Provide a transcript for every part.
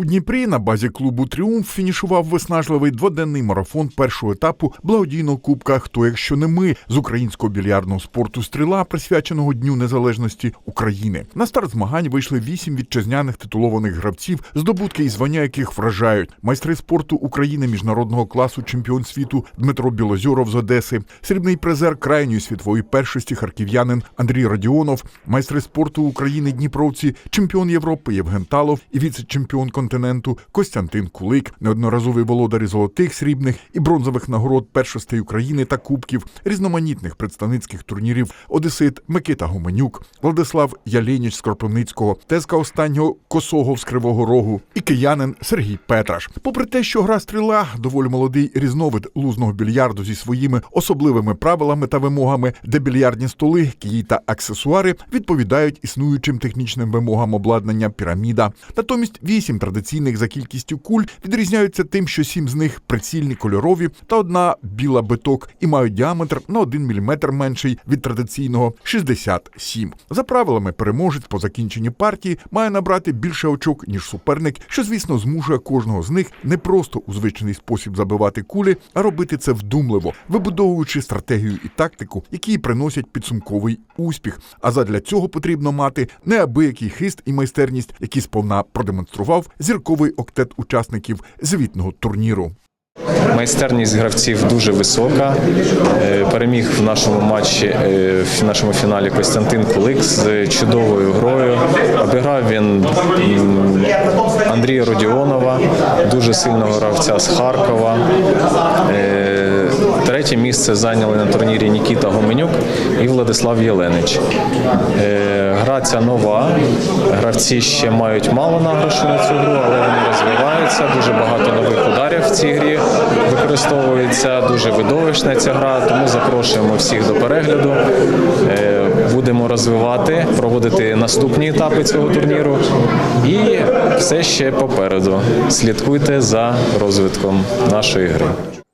У Дніпрі на базі клубу Тріумф фінішував виснажливий дводенний марафон першого етапу благодійного кубка Хто якщо не ми з українського більярдного спорту стріла, присвяченого Дню Незалежності України. На старт змагань вийшли вісім вітчизняних титулованих гравців, здобутки і звання яких вражають майстри спорту України міжнародного класу, чемпіон світу Дмитро Білозьоров з Одеси, срібний призер крайньої світової першості харків'янин Андрій Радіонов, майстри спорту України Дніпровці, чемпіон Європи Євген Талов і віце-чемпіон континенту Костянтин Кулик, неодноразовий володарі золотих, срібних і бронзових нагород першостей України та кубків, різноманітних представницьких турнірів Одесит Микита Гуменюк, Владислав Яленіч з Кропивницького, тезка останнього Косого з Кривого Рогу і киянин Сергій Петраш. Попри те, що гра стріла доволі молодий різновид лузного більярду зі своїми особливими правилами та вимогами, де більярдні столи, кії та аксесуари відповідають існуючим технічним вимогам обладнання піраміда. Натомість вісім традиційних за кількістю куль відрізняються тим, що сім з них прицільні кольорові та одна біла биток і мають діаметр на 1 мм менший від традиційного 67. За правилами, переможець по закінченні партії має набрати більше очок, ніж суперник, що, звісно, змушує кожного з них не просто у звичний спосіб забивати кулі, а робити це вдумливо, вибудовуючи стратегію і тактику, які приносять підсумковий успіх. А задля цього потрібно мати неабиякий хист і майстерність, які сповна продемонстрував зірковий октет учасників звітного турніру. Майстерність гравців дуже висока. Е, Переміг в нашому матчі, е, в нашому фіналі Костянтин Кулик з чудовою грою. Обіграв він Андрія Родіонова, дуже сильного гравця з Харкова. Третє місце зайняли на турнірі Нікіта Гоменюк і Владислав Єленич. Е, Гра ця нова. Гравці ще мають мало награшу на цю гру, але вони розвиваються. Дуже багато нових ударів в цій грі використовується. Дуже видовищна ця гра, тому запрошуємо всіх до перегляду. Е, Будемо розвивати, проводити наступні етапи цього турніру. І все ще попереду. Слідкуйте за розвитком нашої гри.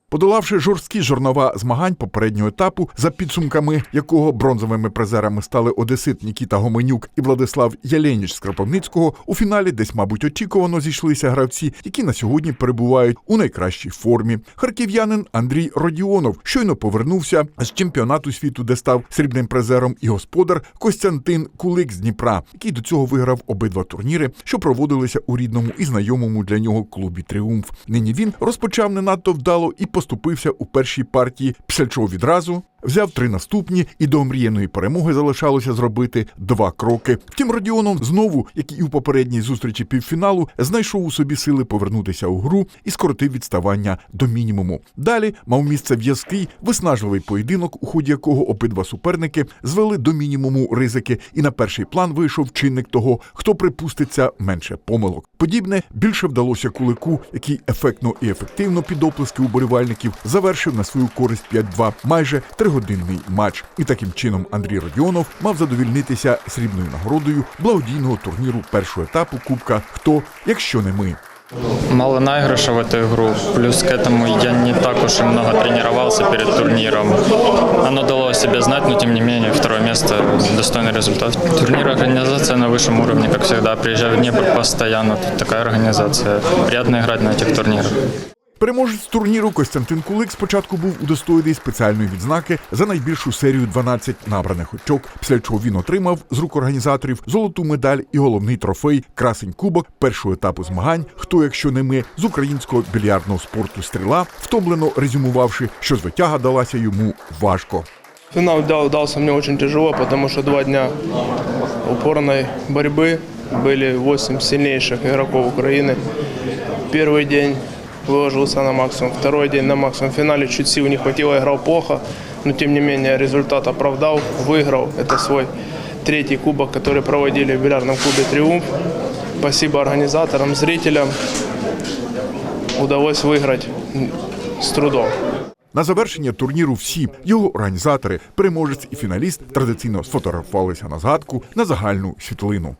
Подолавши жорсткі жорнова змагань попереднього етапу, за підсумками якого бронзовими призерами стали Одесит Нікіта Гоменюк і Владислав Яленіч з Кропивницького, у фіналі десь, мабуть, очікувано зійшлися гравці, які на сьогодні перебувають у найкращій формі. Харків'янин Андрій Родіонов щойно повернувся з чемпіонату світу, де став срібним призером, і господар Костянтин Кулик з Дніпра, який до цього виграв обидва турніри, що проводилися у рідному і знайомому для нього клубі Тріумф. Нині він розпочав не надто вдало і поступився у першій партії, після відразу взяв три наступні, і до омріяної перемоги залишалося зробити два кроки. Втім, Родіонов знову, як і у попередній зустрічі півфіналу, знайшов у собі сили повернутися у гру і скоротив відставання до мінімуму. Далі мав місце в'язкий, виснажливий поєдинок, у ході якого обидва суперники звели до мінімуму ризики, і на перший план вийшов чинник того, хто припуститься менше помилок. Подібне більше вдалося кулику, який ефектно і ефективно під оплески уболівальників завершив на свою користь 5-2 майже тригодинний матч. І таким чином Андрій Родіонов мав задовільнитися срібною нагородою благодійного турніру першого етапу Кубка Хто, якщо не ми. Мало наигрыша в эту игру, плюс к этому я не так уж и много тренировался перед турниром. Оно дало о себе знать, но тем не менее второе место – достойный результат. Турнир организация на высшем уровне, как всегда. Приезжаю в Днепр постоянно, тут такая организация. Приятно играть на этих турнирах. Переможець турніру Костянтин Кулик спочатку був удостоєний спеціальної відзнаки за найбільшу серію 12 набраних очок, після чого він отримав з рук організаторів золоту медаль і головний трофей Красень Кубок першого етапу змагань. Хто, якщо не ми, з українського більярдного спорту стріла, втомлено резюмувавши, що звитяга далася йому важко. Финал да, удался мне очень тяжело, потому что два дня упорной борьбы были 8 сильнейших игроков Украины. Первый день выложился на максимум, второй день на максимум. В финале чуть сил не хватило, играл плохо, но тем не менее результат оправдал, выиграл. Это свой третий кубок, который проводили в бильярдном клубе «Триумф». Спасибо организаторам, зрителям. Удалось выиграть с трудом. На завершення турніру всі його організатори, переможець і фіналіст традиційно сфотографувалися на згадку на загальну світлину.